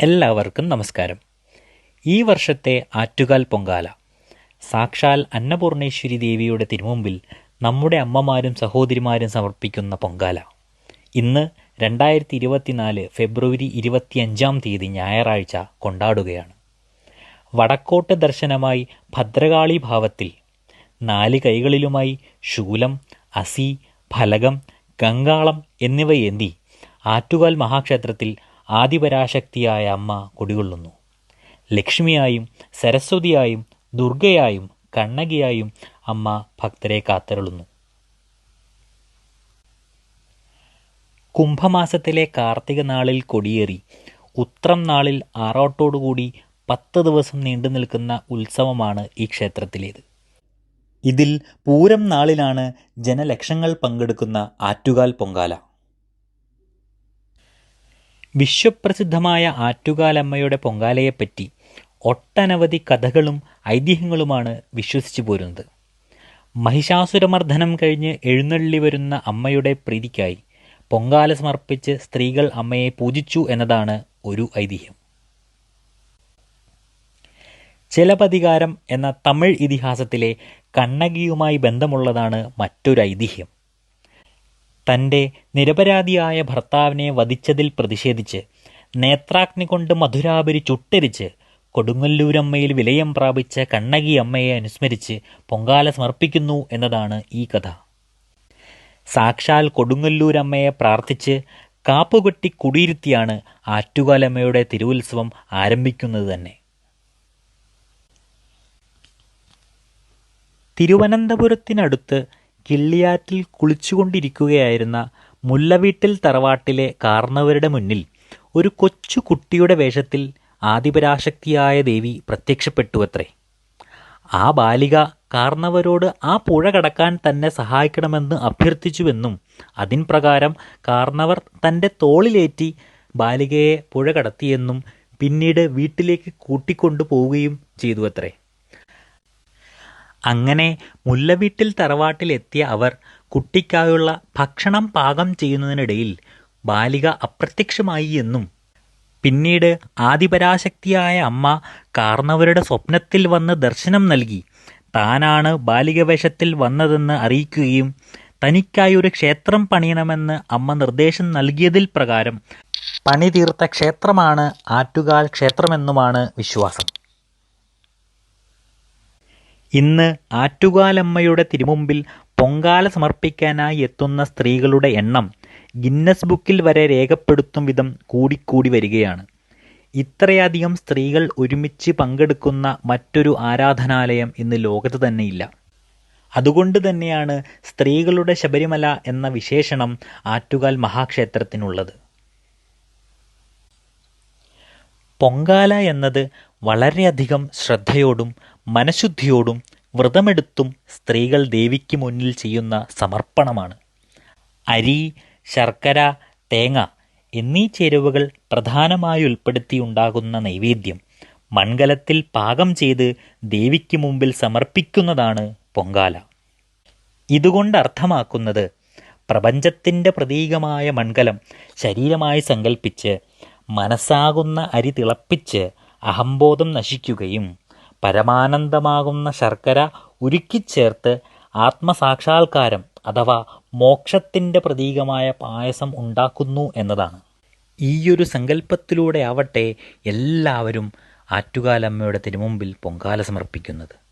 എല്ലാവർക്കും നമസ്കാരം. ഈ വർഷത്തെ ആറ്റുകാൽ പൊങ്കാല സാക്ഷാൽ അന്നപൂർണേശ്വരി ദേവിയുടെ തിരുമുമ്പിൽ നമ്മുടെ അമ്മമാരും സഹോദരിമാരും സമർപ്പിക്കുന്ന പൊങ്കാല. ഇന്ന് രണ്ടായിരത്തി ഇരുപത്തിനാല് ഫെബ്രുവരി ഇരുപത്തിയഞ്ചാം തീയതി ഞായറാഴ്ച കൊണ്ടാടുകയാണ്. വടക്കോട്ട് ദർശനമായി ഭദ്രകാളി ഭാവത്തിൽ നാല് കൈകളിലുമായി ശൂലം അസി ഫലകം ഗംഗാളം എന്നിവയേന്തി ആറ്റുകാൽ മഹാക്ഷേത്രത്തിൽ ആദിപരാശക്തിയായ അമ്മ കുടികൊള്ളുന്നു. ലക്ഷ്മിയായും സരസ്വതിയായും ദുർഗയായും കണ്ണകിയായും അമ്മ ഭക്തരെ കാത്തരുളുന്നു. കുംഭമാസത്തിലെ കാർത്തിക നാളിൽ കൊടിയേറി ഉത്രം നാളിൽ ആറോട്ടോടുകൂടി പത്ത് ദിവസം നീണ്ടു നിൽക്കുന്ന ഉത്സവമാണ് ഈ ക്ഷേത്രത്തിലേത്. ഇതിൽ പൂരം നാളിലാണ് ജനലക്ഷങ്ങൾ പങ്കെടുക്കുന്ന ആറ്റുകാൽ പൊങ്കാല. വിശ്വപ്രസിദ്ധമായ ആറ്റുകാലമ്മയുടെ പൊങ്കാലയെപ്പറ്റി ഒട്ടനവധി കഥകളും ഐതിഹ്യങ്ങളുമാണ് വിശ്വസിച്ചു പോരുന്നത്. മഹിഷാസുരമർദ്ദനം കഴിഞ്ഞ് എഴുന്നള്ളി വരുന്ന അമ്മയുടെ പ്രീതിക്കായി പൊങ്കാല സമർപ്പിച്ച് സ്ത്രീകൾ അമ്മയെ പൂജിച്ചു എന്നതാണ് ഒരു ഐതിഹ്യം. ചിലപതികാരം എന്ന തമിഴ് ഇതിഹാസത്തിലെ കണ്ണകിയുമായി ബന്ധമുള്ളതാണ് മറ്റൊരു ഐതിഹ്യം. തന്റെ നിരപരാധിയായ ഭർത്താവിനെ വധിച്ചതിൽ പ്രതിഷേധിച്ച് നേത്രാഗ്നി കൊണ്ട് മധുരാപരി ചുട്ടരിച്ച് കൊടുങ്ങല്ലൂരമ്മയിൽ വിലയം പ്രാപിച്ച കണ്ണകി അമ്മയെ അനുസ്മരിച്ച് പൊങ്കാല സമർപ്പിക്കുന്നു എന്നതാണ് ഈ കഥ. സാക്ഷാൽ കൊടുങ്ങല്ലൂരമ്മയെ പ്രാർത്ഥിച്ച് കാപ്പുകെട്ടി കുടിയിരുത്തിയാണ് ആറ്റുകാലമ്മയുടെ തിരുവുത്സവം ആരംഭിക്കുന്നത് തന്നെ. തിരുവനന്തപുരത്തിനടുത്ത് കിള്ളിയാറ്റിൽ കുളിച്ചുകൊണ്ടിരിക്കുകയായിരുന്ന മുല്ലവീട്ടിൽ തറവാട്ടിലെ കാർന്നവരുടെ മുന്നിൽ ഒരു കൊച്ചു കുട്ടിയുടെ വേഷത്തിൽ ആദിപരാശക്തിയായ ദേവി പ്രത്യക്ഷപ്പെട്ടുവത്രേ. ആ ബാലിക കാർന്നവരോട് ആ പുഴ കടക്കാൻ തന്നെ സഹായിക്കണമെന്ന് അഭ്യർത്ഥിച്ചുവെന്നും അതിൻ പ്രകാരം കാർന്നവർ തന്റെ തോളിലേറ്റി ബാലികയെ പുഴ കടത്തിയെന്നും പിന്നീട് വീട്ടിലേക്ക് കൂട്ടിക്കൊണ്ടു പോവുകയും ചെയ്തു അത്രേ അങ്ങനെ മുല്ലവീട്ടിൽ തറവാട്ടിലെത്തിയ അവർ കുട്ടിക്കായുള്ള ഭക്ഷണം പാകം ചെയ്യുന്നതിനിടയിൽ ബാലിക അപ്രത്യക്ഷമായി എന്നും പിന്നീട് ആദിപരാശക്തിയായ അമ്മ കാർന്നവരുടെ സ്വപ്നത്തിൽ വന്ന് ദർശനം നൽകി. താനാണ് ബാലിക വേഷത്തിൽ വന്നതെന്ന് അറിയിക്കുകയും തനിക്കായി ഒരു ക്ഷേത്രം പണിയണമെന്ന് അമ്മ നിർദ്ദേശം നൽകിയതിൽ പ്രകാരം പണിതീർത്ത ക്ഷേത്രമാണ് ആറ്റുകാൽ ക്ഷേത്രമെന്നുമാണ് വിശ്വാസം. ഇന്ന് ആറ്റുകാലമ്മയുടെ തിരുമുമ്പിൽ പൊങ്കാല സമർപ്പിക്കാനായി എത്തുന്ന സ്ത്രീകളുടെ എണ്ണം ഗിന്നസ് ബുക്കിൽ വരെ രേഖപ്പെടുത്തും വിധം കൂടിക്കൂടി വരികയാണ്. ഇത്രയധികം സ്ത്രീകൾ ഒരുമിച്ച് പങ്കെടുക്കുന്ന മറ്റൊരു ആരാധനാലയം ഇന്ന് ലോകത്ത് തന്നെയില്ല. അതുകൊണ്ട് തന്നെയാണ് സ്ത്രീകളുടെ ശബരിമല എന്ന വിശേഷണം ആറ്റുകാൽ മഹാക്ഷേത്രത്തിനുള്ളത്. പൊങ്കാല എന്നത് വളരെയധികം ശ്രദ്ധയോടും മനഃശുദ്ധിയോടും വ്രതമെടുത്തും സ്ത്രീകൾ ദേവിക്ക് മുന്നിൽ ചെയ്യുന്ന സമർപ്പണമാണ്. അരി ശർക്കര തേങ്ങ എന്നീ ചേരുവകൾ പ്രധാനമായി ഉൾപ്പെടുത്തിയുണ്ടാകുന്ന നൈവേദ്യം മൺകലത്തിൽ പാകം ചെയ്ത് ദേവിക്ക് മുമ്പിൽ സമർപ്പിക്കുന്നതാണ് പൊങ്കാല. ഇതുകൊണ്ട് അർത്ഥമാക്കുന്നത് പ്രപഞ്ചത്തിന്റെ പ്രതീകമായ മൺകലം ശരീരമായി സങ്കല്പിച്ച് മനസ്സാകുന്ന അരി തിളപ്പിച്ച് അഹംബോധം നശിക്കുകയും പരമാനന്ദമാകുന്ന ശർക്കര ഉരുക്കിച്ചേർത്ത് ആത്മസാക്ഷാത്കാരം അഥവാ മോക്ഷത്തിന്റെ പ്രതീകമായ പായസം ഉണ്ടാക്കുന്നു എന്നതാണ്. ഈയൊരു സങ്കല്പത്തിലൂടെ ആവട്ടെ എല്ലാവരും ആറ്റുകാലമ്മയുടെ തിരുമുമ്പിൽ പൊങ്കാല സമർപ്പിക്കുന്നത്.